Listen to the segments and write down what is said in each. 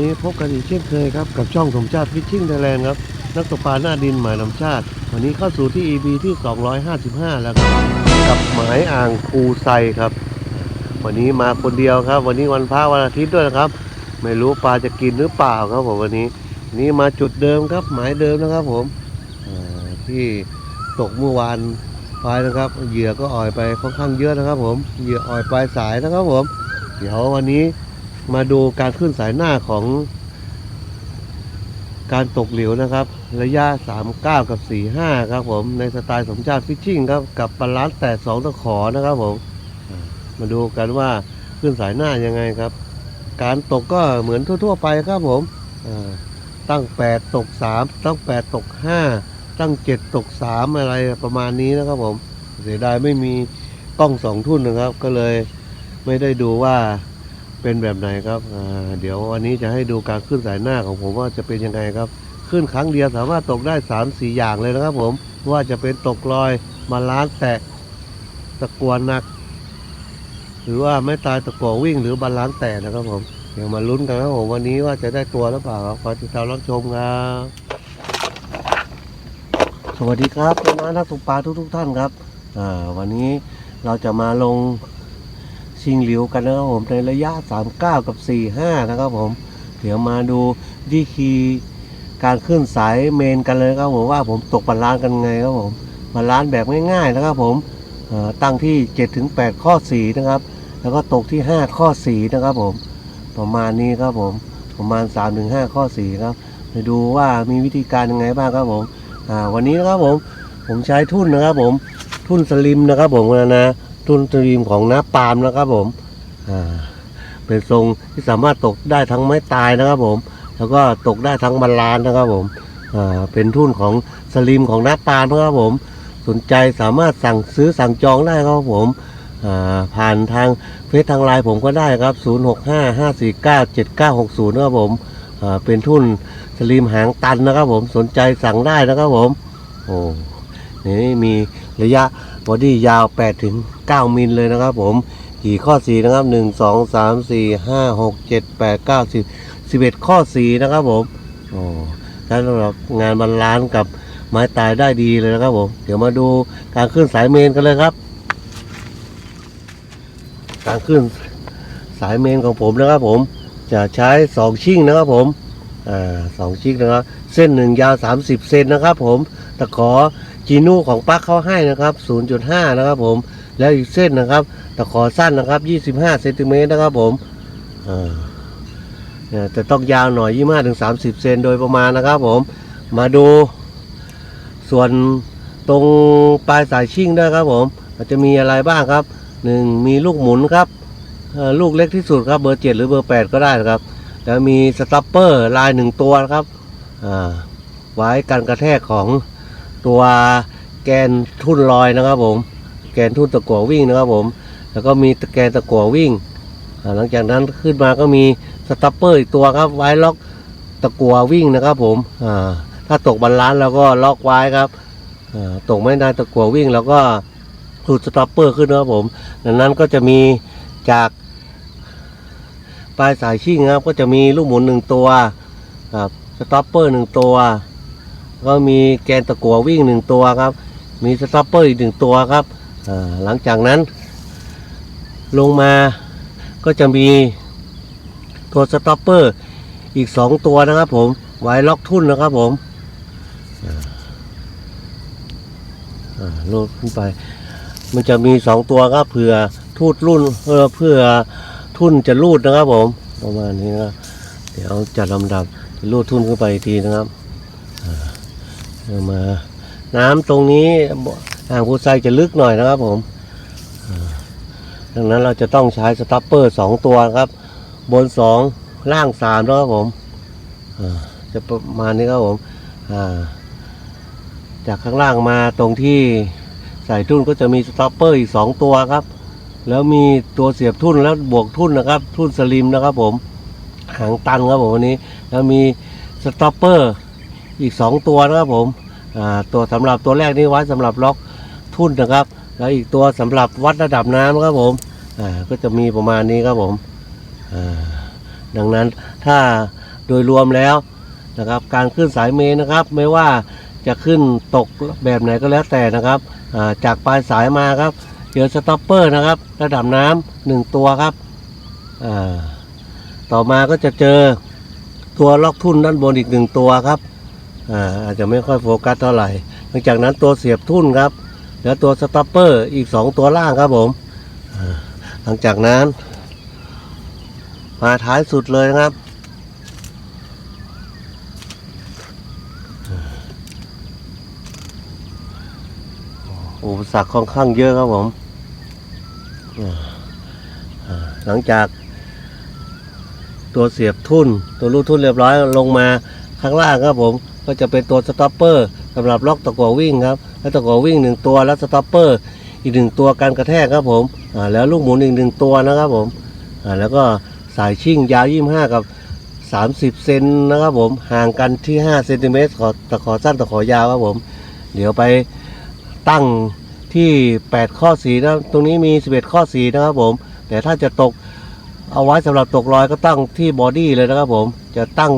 นี้พบกันอีกเช่นเคยครับ กับช่องสมชาติฟิชชิ่งไทยแลนด์ครับ นักตกปลาหน้าดินหมายลำชาติ วันนี้เข้าสู่ที่ EP ที่ 255 แล้วครับ กับหมายอ่างคูไซครับ วันนี้มาคนเดียวครับ วันนี้วันพระวันอาทิตย์ด้วยนะครับ ไม่รู้ปลาจะกินหรือเปล่าครับผมวันนี้นนี้มาจุดเดิมครับ หมายเดิมนะครับผมที่ตกเมื่อวานไปนะครับ เหยื่อก็อ่อยไปค่อนข้างเยอะนะครับ ผมเหยื่ออ่อยปลายสายนะครับผม เดี๋ยววันนี้ มาดูการขึ้นสายหน้าของการตกเหลวนะครับ ระยะ 39 กับ 45 ครับผมในสไตล์สมชาติฟิชชิ่งครับกับบาลานซ์แต่2ตะขอนะครับผมมาดูกันว่าขึ้นสายหน้ายังไงครับ การตกก็เหมือนทั่ว ๆ ไปครับผมตั้ง 8 ตก 3 ตั้ง 8 ตก 5 ตั้ง 7 ตก 3 อะไรประมาณนี้นะครับผม เสียดายไม่มีกล้องสองทุ่นนะครับ ก็เลยไม่ได้ดูว่า เป็นแบบไหนครับเดี๋ยววันนี้จะให้ดูการขึ้นสายหน้าของผมว่าจะเป็นยังไงครับ ขึ้นครั้งเดียวสามารถตกได้3ามสี่อย่างเลยนะครับผมว่าจะเป็นตกลอยมาล้านแตกตะกวนหนัก หรือว่าไม่ตายตะกัววิ่งหรือบาลานแตกนะครับผมเดี๋ยวมาลุ้นกันครับผมวันนี้ว่าจะได้ตัวหรือเปล่าครับขอติดตามรับชมครับสวัสดีครับน้องๆนักตกปลาทุกๆ ท่านครับอ่าวันนี้เราจะมาลง ชิงหลิวกันนะครับผมในระยะ 39 กับ 45 นะครับผม เดี๋ยวมาดูวิธีการขึ้นสายเมนกันเลยครับผมว่าผมตกบาลานกันไงครับผมบาลานแบบง่ายๆนะครับผมตั้งที่ 7-8 ข้อ 4 นะครับ แล้วก็ตกที่ 5 ข้อ 4 นะครับผม ประมาณนี้ครับผมประมาณ 3-5 ข้อ 4 ครับไปดูว่ามีวิธีการยังไงบ้างครับผมวันนี้นะครับผมผมใช้ทุ่นนะครับผมทุ่นสลิมนะครับผมนะ นะทุ่นสลิมของน้าปาล์มนะครับผมอ่าเป็นทรงที่สามารถตกได้ทั้งไม้ตายนะครับผม แล้วก็ตกได้ทั้งบาลานนะครับผมอ่าเป็นทุ่นของสลิมของน้าปาล์มนะครับผม สนใจสามารถสั่งซื้อสั่งจองได้ครับผมอ่าผ่านทางเฟซทางไลน์ผมก็ได้ครับ 0655497960 นะครับผมอ่าเป็นทุ่นสลิมหางตันนะครับผมสนใจสั่งได้นะครับผม โอ้นี่มีระยะ บอดี้ยาว8ถึง9มิลเลยนะครับผมกี่ข้อ4นะครับ 1 2 3 4 5 6 7 8 9 10 11 ข้อ4นะครับผมโอ้ถ้าสำหรับงานบรรลานกับไม้ตายได้ดีเลยนะครับผม เดี๋ยวมาดูการขึ้นสายเมนกันเลยครับ การขึ้นสายเมนของผมนะครับผมจะใช้ 2 ชิ่งนะครับผมอ่าสองชิ่งนะครับ เส้นหนึ่งยาว 30 เซนนะครับผมตะขอ จีนูของปักเขาให้นะครับ 0.5 นะครับผม แล้วอีกเส้นนะครับตะขอสั้นนะครับ 25เซนติเมตรนะครับผมอ่าเนี่ยแต่ต้องยาวหน่อย 25ถึง30 เซนโดยประมาณนะครับผม มาดู ส่วนตรงปลายสายชิ่งด้วยครับผมมันจะมีอะไรบ้างครับ 1 มีลูกหมุนครับอ่อลูกเล็กที่สุดครับเบอร์ 7 หรือเบอร์ 8 ก็ได้นะครับ แล้วมีสตัปเปอร์ลายหนึ่งตัวนะครับอ่าไว้กันกระแทกของ ตัวแกนทุ่นลอยนะครับผม แกนทุ่นตะกั่ววิ่งนะครับผม แล้วก็มีแกนตะกั่ววิ่ง หลังจากนั้นขึ้นมาก็มีสตัปเปอร์อีกตัวครับไว้ล็อกตะกั่ววิ่งนะครับผมถ้าตกบาลานซ์เราก็ล็อกไว้ครับตกไม่ได้ตะกั่ววิ่งแล้วก็หลุดสตัปเปอร์ขึ้นนะครับผมดังนั้นก็จะมีจากปลายสายชิ่งครับ ก็จะมีลูกหมุนหนึ่งตัวครับสต็อปเปอร์หนึ่งตัว ก็มีแกนตะกั่ววิ่งหนึ่งตัวครับ มีสต็อปเปอร์อีกหนึ่งตัวครับหลังจากนั้น ลงมาก็จะมีตัวสต็อปเปอร์อีกสองตัวนะครับผมไว้ล็อกทุ่นนะครับผมลูดขึ้นไป มันจะมีสองตัวครับเผื่อทูดรุ่นเออเพื่อทุ่นจะรูดนะครับผม ประมาณนี้นะครับเดี๋ยวจะลำดับรูดทุ่นขึ้นไปทีนะครับ มา น้ำตรงนี้อ่างพุทรายจะลึกหน่อยนะครับผมดังนั้นเราจะต้องใช้สตัปเปอร์สองตัวครับ บนสองล่างสามนะครับผมจะประมาณนี้ครับผมจากข้างล่างมาตรงที่ใส่ทุ่นก็จะมีสตัปเปอร์อีกสองตัวครับ แล้วมีตัวเสียบทุ่นแล้วบวกทุ่นนะครับ ทุ่นสลิมนะครับผมหางตันครับผมวันนี้ แล้วมีสต็อปเปอร์ อีก 2 ตัวนะครับผมตัวสำหรับตัวแรกนี่ไว้สำหรับล็อกทุ่นนะครับ แล้วอีกตัวสำหรับวัดระดับน้ำครับผมก็จะมีประมาณนี้ครับผมดังนั้นถ้าโดยรวมแล้วนะครับการขึ้นสายเมนนะครับ ไม่ว่าจะขึ้นตกแบบไหนก็แล้วแต่นะครับจากปลายสายมาครับเจอสต็อปเปอร์นะครับ ระดับน้ำหนึ่งตัวครับต่อมาก็จะเจอตัวล็อกทุ่นด้านบนอีกหนึ่งตัวครับ อาอาจจะไม่ค่อยโฟกัสเท่าไหร่ หลังจากนั้นตัวเสียบทุ่นครับ แล้วตัวสต็อปเปอร์อีก 2 ตัวล่างครับผมหลังจากนั้น มาท้ายสุดเลยนะครับ อุปสรรคค่อนข้างเยอะครับผม หลังจากตัวเสียบทุ่น ตัวลูกทุ่นเรียบร้อยลงมาข้างล่างครับผม ก็จะเป็นตัวสต็อปเปอร์สำหรับล็อกตะกั่ววิ่งครับแล้วตะกั่ววิ่งหนึ่งตัวแล้วสต็อปเปอร์อีกหนึ่งตัวการกระแทกครับผมอ่าแล้วลูกหมุนอีกหนึ่งตัวนะครับผมอ่าแล้วก็สายชิ่งยาวยี่ห้ากับ 30 เซนนะครับผมห่างกันที่5เซนติเมตรขอตะขอสั้นตะขอยาวครับผม เดี๋ยวไปตั้งที่ 8 ข้อสีนะตรงนี้มี 11 ข้อสีนะครับผม แต่ถ้าจะตกเอาไว้สำหรับตกลอยก็ตั้งที่บอดี้เลยนะครับผม จะตั้ง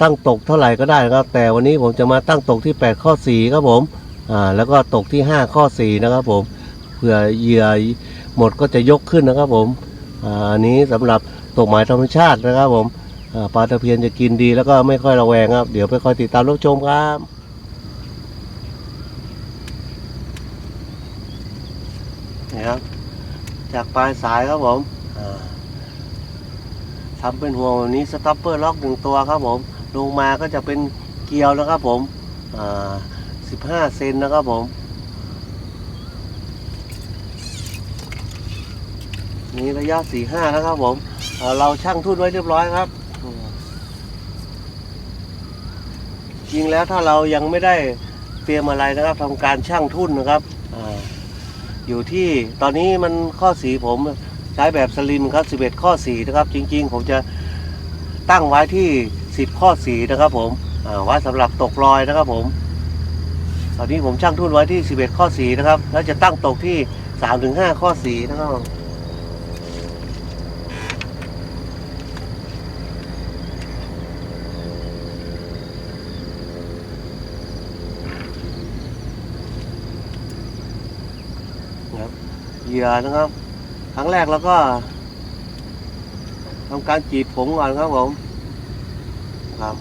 ตั้งตกเท่าไหร่ก็ได้นะครับ แต่วันนี้ผมจะมาตั้งตกที่ 8 ข้อสีครับผมอ่าแล้วก็ตกที่ 5 ข้อสีนะครับผมเผื่อเหยื่อหมดก็จะยกขึ้นนะครับผมอ่าอันนี้สำหรับตกหมายธรรมชาตินะครับผมปลาตะเพียนจะกินดีแล้วก็ไม่ค่อยระแวงครับ เดี๋ยวไปคอยติดตามรับชมครับนี่ครับ จากปลายสายครับผมทำเป็นห่วงแบบนี้สต็อปเปอร์ล็อกหนึ่งตัวครับผม ลงมาก็จะเป็นเกลียวนะครับผมอ่าสิบห้าเซนนะครับผม นี่ระยะสี่ห้านะครับผมเเราช่างทุ่นไว้เรียบร้อยครับ จริงแล้วถ้าเรายังไม่ได้เตรียมอะไรนะครับทำการช่างทุ่นนะครับออยู่ที่ตอนนี้มันข้อสีผมใช้แบบสลิมครับ 11 ข้อสีนะครับ จริง ๆ ผมจะตั้งไว้ที่ 10 ข้อสีนะครับผมอ่าไว้สำหรับตกลอยนะครับผม ตอนนี้ผมช่างทุ่นไว้ที่ 11 ข้อสีนะครับ แล้วจะตั้งตกที่ 3-5 ข้อสีนะครับนะครับเหยื่อนะครับ ครั้งแรกแล้วก็ทำการจีบผงก่อนครับผม ครับ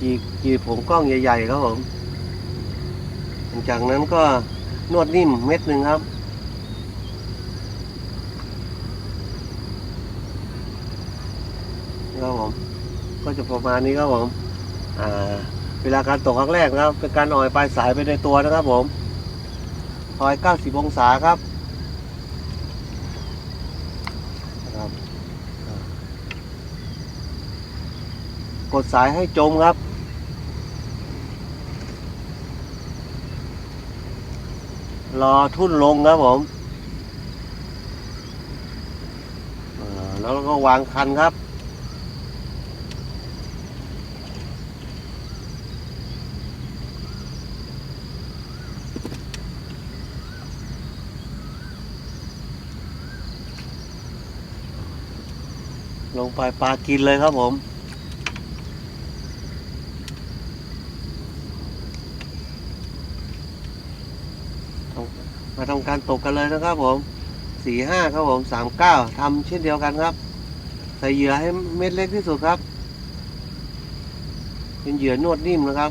จีบจีบผงกล้องใหญ่ ๆ ครับผม หลังจากนั้นก็นวดนิ่มเม็ดหนึ่งครับ ครับผม ก็จะประมาณนี้ครับผม อ่า เวลาการตกครั้งแรกนะครับ เป็นการอ่อยปลายสายไปในตัวนะครับผมซอย 90 องศาครับ กดสายให้จมครับ รอทุ่นลงครับผมแล้วก็วางคันครับ ลงไปปลากินเลยครับผม มาทำการตกกันเลยนะครับผมสี่ห้าครับผมสามเก้าทำเช่นเดียวกันครับ ใส่เหยื่อให้เม็ดเล็กที่สุดครับ เป็นเหยื่อนวดนิ่มนะครับ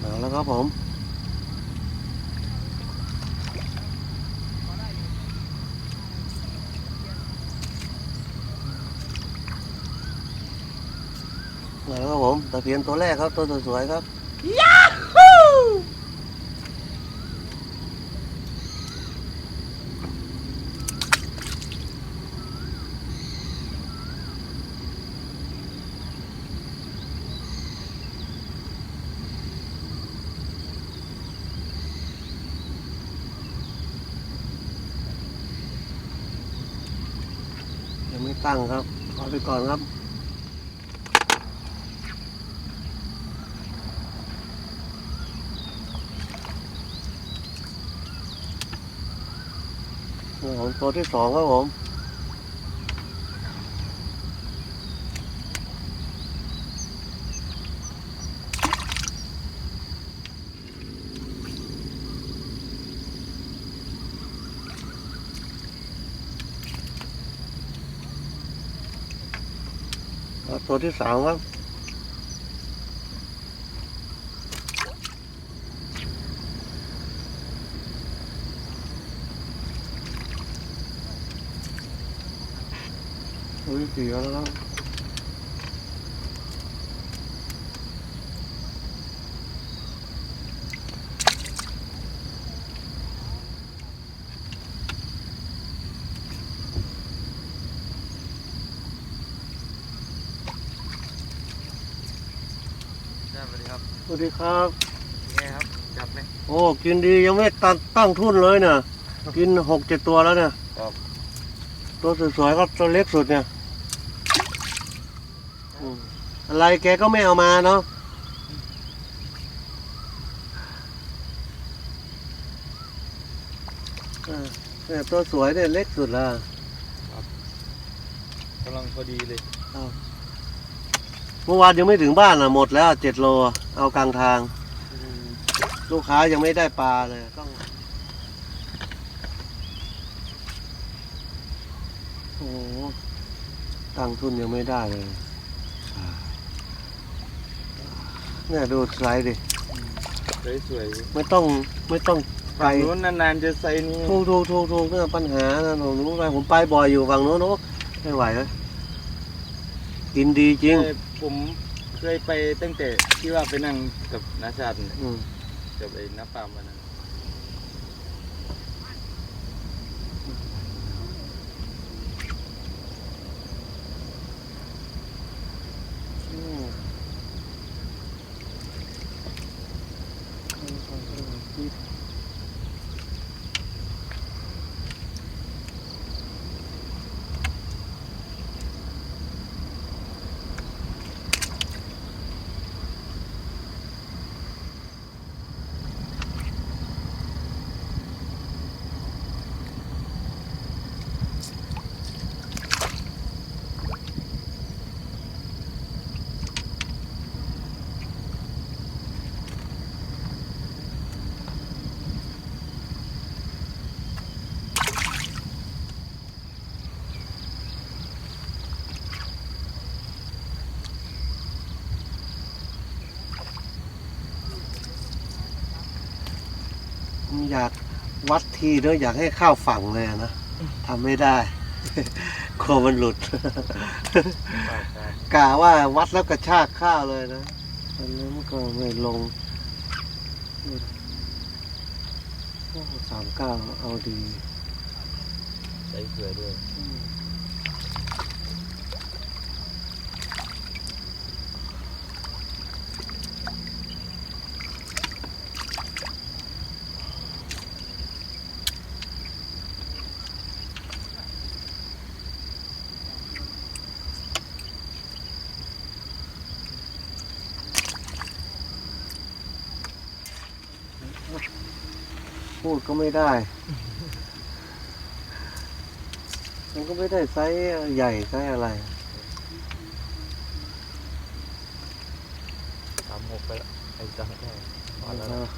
เอาแล้วครับผม มาแล้วครับผมตะ เพียนตัวแรกครับ ตัวสวยๆครับยังไม่ตั้งครับขอไปก่อนครับ นตัวของตัวที่สองครับผมตัวที่สามครับ ตัวที่สี่แล้วครับสวัสดีครับ ไงครับ จับไหมโอ้กินดียังไม่ตั้งตั้งทุนเลยเนี่ยกินหกเจ็ดตัวแล้วเนี่ย ครับ ตัวสวยๆก็ตัวเล็กสุดเนี่ยอืม อะไรแกก็ไม่เอามาเนาะเออเนี่ยตัวสวยเนี่ยเล็กสุดละกำลังพอดีเลยเมื่อวานยังไม่ถึงบ้านอะหมดแล้วเจ็ดโลอะเอากลางทาง ลูกค้ายังไม่ได้ปลาเลยต้องโอ้โหตั้งทุนยังไม่ได้เลยอ่า เนี่ยดูสไลด์ดิ สวยไม่ต้องไม่ต้องๆไปฝั่งนู้นนานๆจะไซส์นี้ถูกถูกถูกถูกเนี่ยปัญหานะหนูรู้ไปผมไปบ่อยอยู่ฝั่งโน้นโน้ไม่ไหวแล้วกินดีจริง เอ้ยผมเคยไปตั้งแต่ที่ว่าไปนั่งกับนาชาติเนี่ยอืมกับไอ้น้าปามวันนั้น อืม อยากวัดทีด้วยอยากให้ข้าวฝั่งเลยอะนะทำไม่ได้กลัวมันหลุด กะว่าวัดแล้วกระชากข้าวเลยนะอันนั้นก็ไม่ลงโอ้สามเก้าเอาดีใส่เกลือด้วย ก็ไม่ได้ มันก็ไม่ได้ไซส์ใหญ่ไซส์อะไรสามหกไปแล้วไอ้จังแค่พอแล้วนะ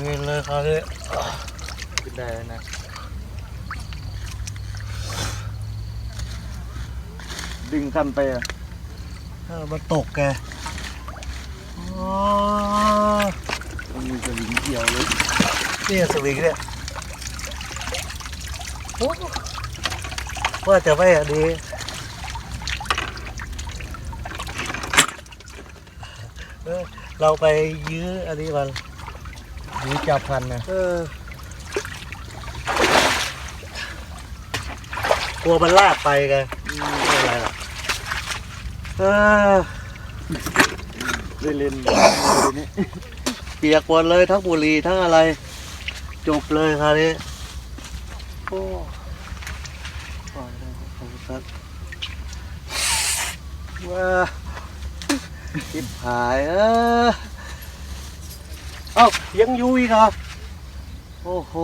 เงินเลยครับเนี่ยขึ้นได้แล้วนะ ดึงคันไปอะมันตกแกอ๋อมันมีสวิงเกี่ยวเลยเนี่ยสวิงเนี่ยโอ้ว่าจะไม่อันนี้เออเราไปยื้ออันนี้มันดูจับพันนะเออกลัวมันลากไปไงไม่เป็นไรหรอก เออได้เล่นนี้เปียกหมดเลยทั้งบุหรี่ทั้งอะไร จบเลยคราวนี้โอ้ปล่อยครับว้าทิบหายเออเอ้ายังอยู่อีกเหรอโอ้โห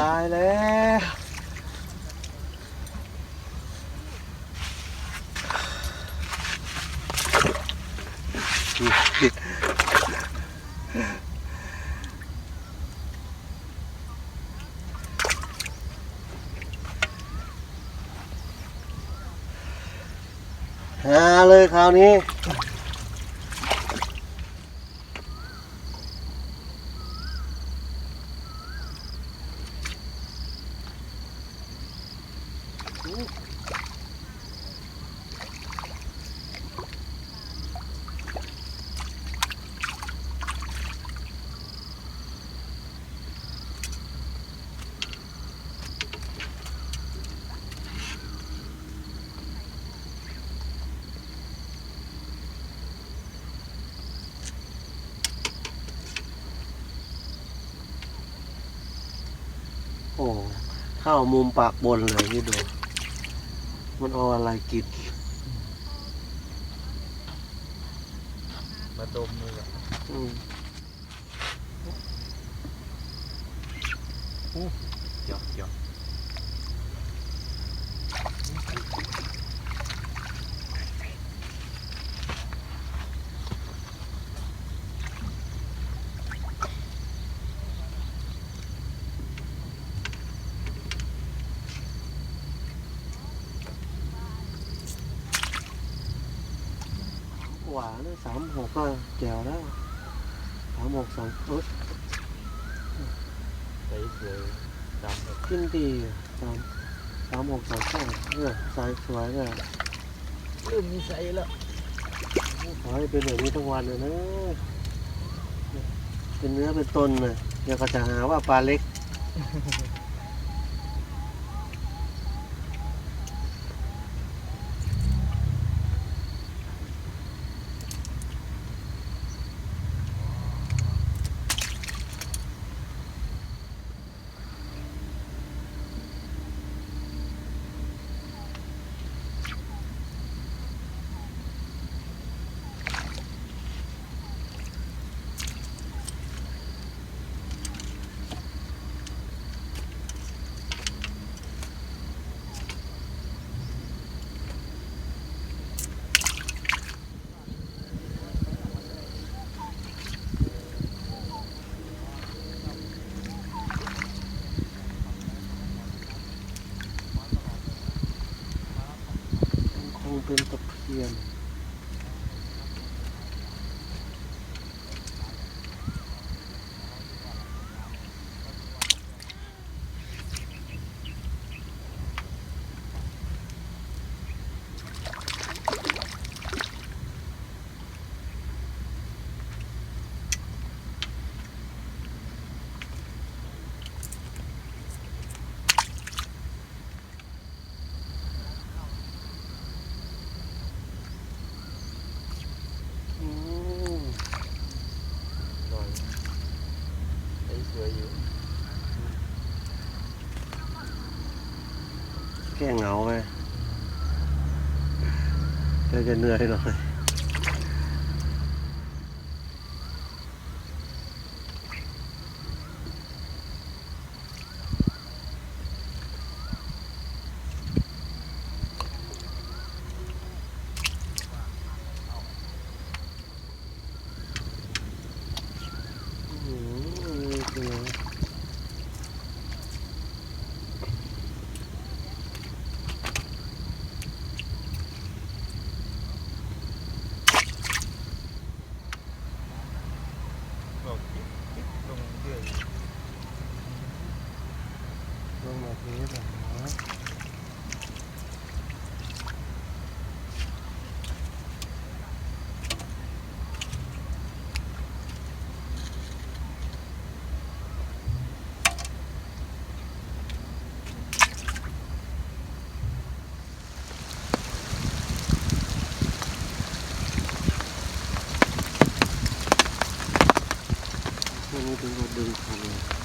ตายแล้ว หาเลยคราวนี้ โอ้เข้า มุมปากบนเลยนี่ดู มันเอาอะไรกินมาดมมือก่อนอืมหยอกหยอกหว สามหกก็แจ๋วแล้วสามหกสองเอ้ยใส่สวยดำแบบขึ้นดีสามสามหกสองสองเนี่ยสายสวยเนี่ยเริ่มมีใสแล้วขอให้เป็นแบบนี้ทั้งวันเลยนะเป็นเนื้อเป็นต้นเลยเดี๋ยวก็จะหาว่าปลาเล็ก คงเป็นตะเพียน อืม หน่อยใส่สวยอยู่ แก้เหงาไปก็จะเหนื่อยหน่อยอืมนี่คืออะไร บอกจิ๊บจิ๊บลงเรื่อย ลงมาเทสเหรอ พวกนี้ถึง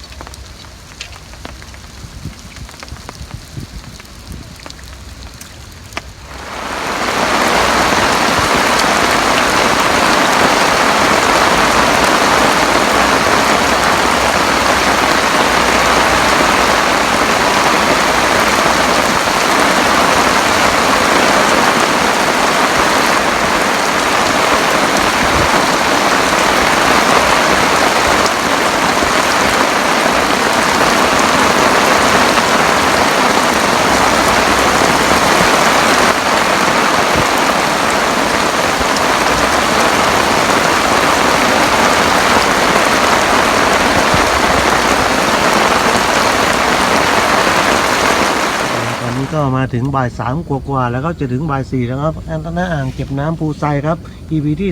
กับดึงคันเลยถึงบ่ายสามกว่าๆแล้วก็จะถึงบ่ายสี่แล้วครับแอนตนาอ่างเก็บน้ำภูไซครับ EP ที่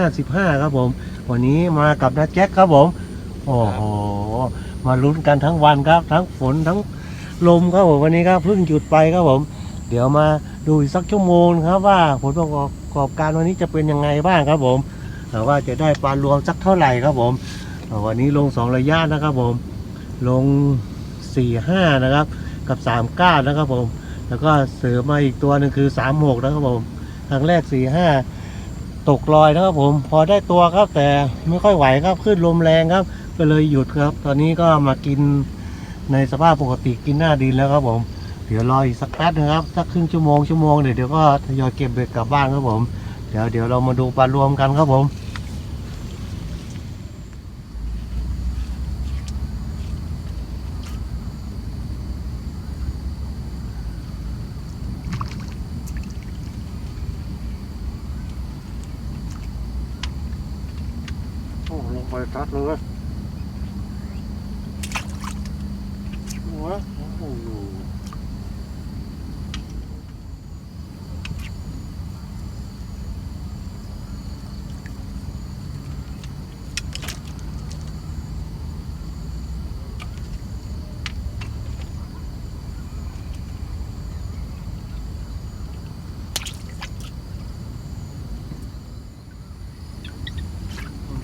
255 ครับผม วันนี้มากับน้าแจ็คครับผม โอ้โห มาลุ้นกันทั้งวันครับ ทั้งฝนทั้งลมครับผมวันนี้ครับเพิ่งหยุดไปครับผม เดี๋ยวมาดูอีกสักชั่วโมงครับว่าผลประกอบการวันนี้จะเป็นยังไงบ้างครับผมว่าจะได้ปลารวมสักเท่าไหร่ครับผมวันนี้ลงสองระยะนะครับผมลงสี่ห้านะครับ กับสามก้านะครับผม แล้วก็เสริมมาอีกตัวหนึ่งคือสามหกนะครับผมครั้งแรกสี่ห้าตกลอยนะครับผม พอได้ตัวครับแต่ไม่ค่อยไหวครับขึ้นลมแรงครับ ก็เลยหยุดครับ ตอนนี้ก็มากินในสภาพปกติกินหน้าดินแล้วครับผม เดี๋ยวรออีกสักแป๊บนะครับสักครึ่งชั่วโมงชั่วโมงเดี๋ยวเดี๋ยวก็ทยอยเก็บเบ็ดกลับบ้านครับผม เดี๋ยวเดี๋ยวเรามาดูปลารวมกันครับผม โอ้ลงไปตัดเลยหัวโอ้โห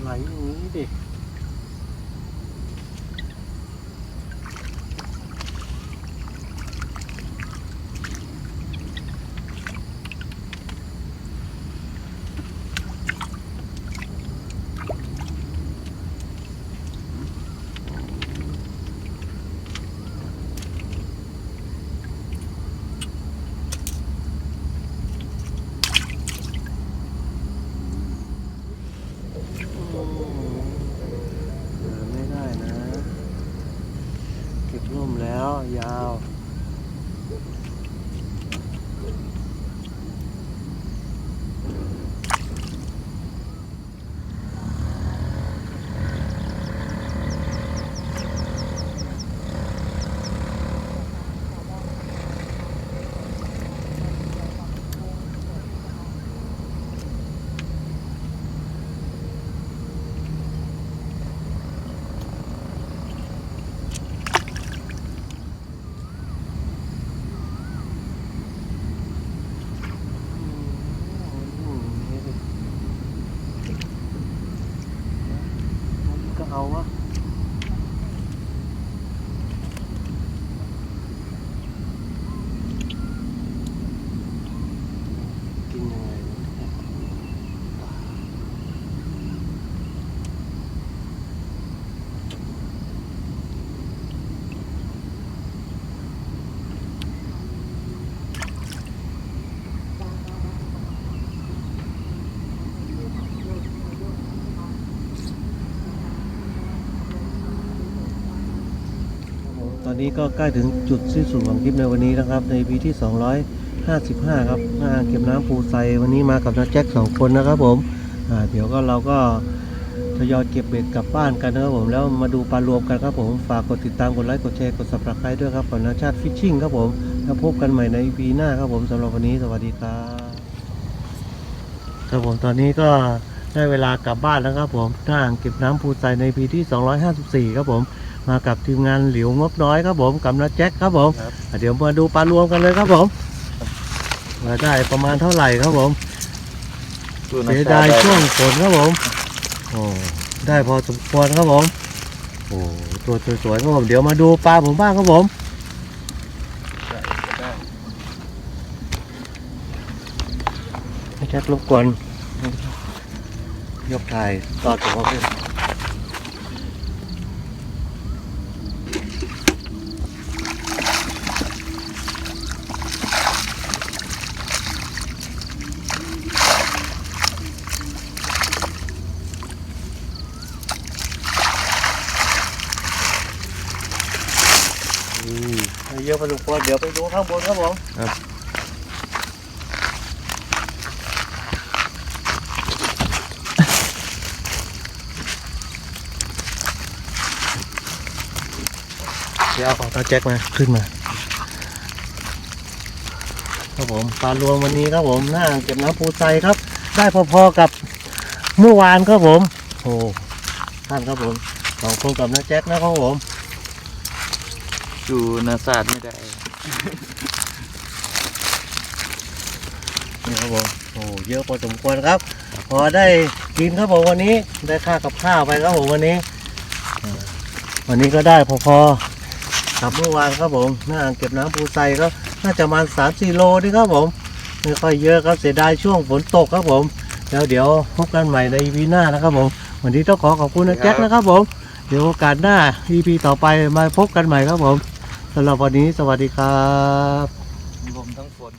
ไหลอย่างนี้ดิ เดินไม่ได้นะ เก็บร่มแล้วยาว ก็เอาวะกินยังไงวะเนี่ยต อนนี้ก็ใกล้ถึงจุดสิ้นสุดของคลิปในวันนี้นะครับ ในปีที่ 255 ครับหน้าเก็บน้ำปูไซวันนี้มากับน้าแจ็คสองคนนะครับผมเดี๋ยวก็เราก็ทยอยเก็บเบ็ดกลับบ้านกันนะครับผมแล้วมาดูปลารวมกันครับผมฝากกดติดตามกดไลค์กดแชร์กด subscribe ด้วยครับของนาชาติฟิชชิ่งครับผมแล้วพบกันใหม่ในปีหน้าครับผมสำหรับวันนี้สวัสดีครับครับผมตอนนี้ก็ได้เวลากลับบ้านแล้วครับผมหน้าเก็บน้ำปูไซในปีที่ 254 ครับผม มากับทีมงานหลิวงบน้อยครับผมกับนาแจ็คครับผมครับ อะเดี๋ยวมาดูปลารวมกันเลยครับผมมาได้ประมาณเท่าไหร่ครับผมเสียดายช่วงฝนครับผมโอ้ได้พอสมควรครับผมโอ้ตัวสวยๆครับผมเดี๋ยวมาดูปลาผมบ้างครับผมนาแจ็ครบกวนยกถ่ายต่อจากเขาขึ้น อืม เยอะพอสมควรเดี๋ยวไปดูข้างบนครับผมครับ เดี๋ยวเอาของตาแจ็คมาขึ้นมา ครับผมปลารวมวันนี้ครับผมหน้าอ่างเก็บน้ำปูไซครับ ได้พอๆกับเมื่อวานครับผมโอ้ท่านครับผมสองคนกับน้าแจ็คนะครับผม ดูนาศาสตร์ไม่ได้ นี่ครับผมโอ้เยอะพอสมควรครับ พอได้กินครับผมวันนี้ได้ค่ากับข้าวไปครับผมวันนี้ วันนี้ก็ได้พอๆกับเมื่อวานครับผมหน้าอ่างเก็บน้ำปูไซก็น่าจะประมาณสามสี่โลนี่ครับผมไม่ค่อยเยอะครับเสียดายช่วงฝนตกครับผมแล้วเดี๋ยวพบกันใหม่ใน EP หน้านะครับผมวันนี้ต้องขอขอบคุณนะแจ็คนะครับผม เดี๋ยวโอกาสหน้า EP ต่อไปมาพบกันใหม่ครับผม สำหรับวันนี้สวัสดีครับผมทั้งฝน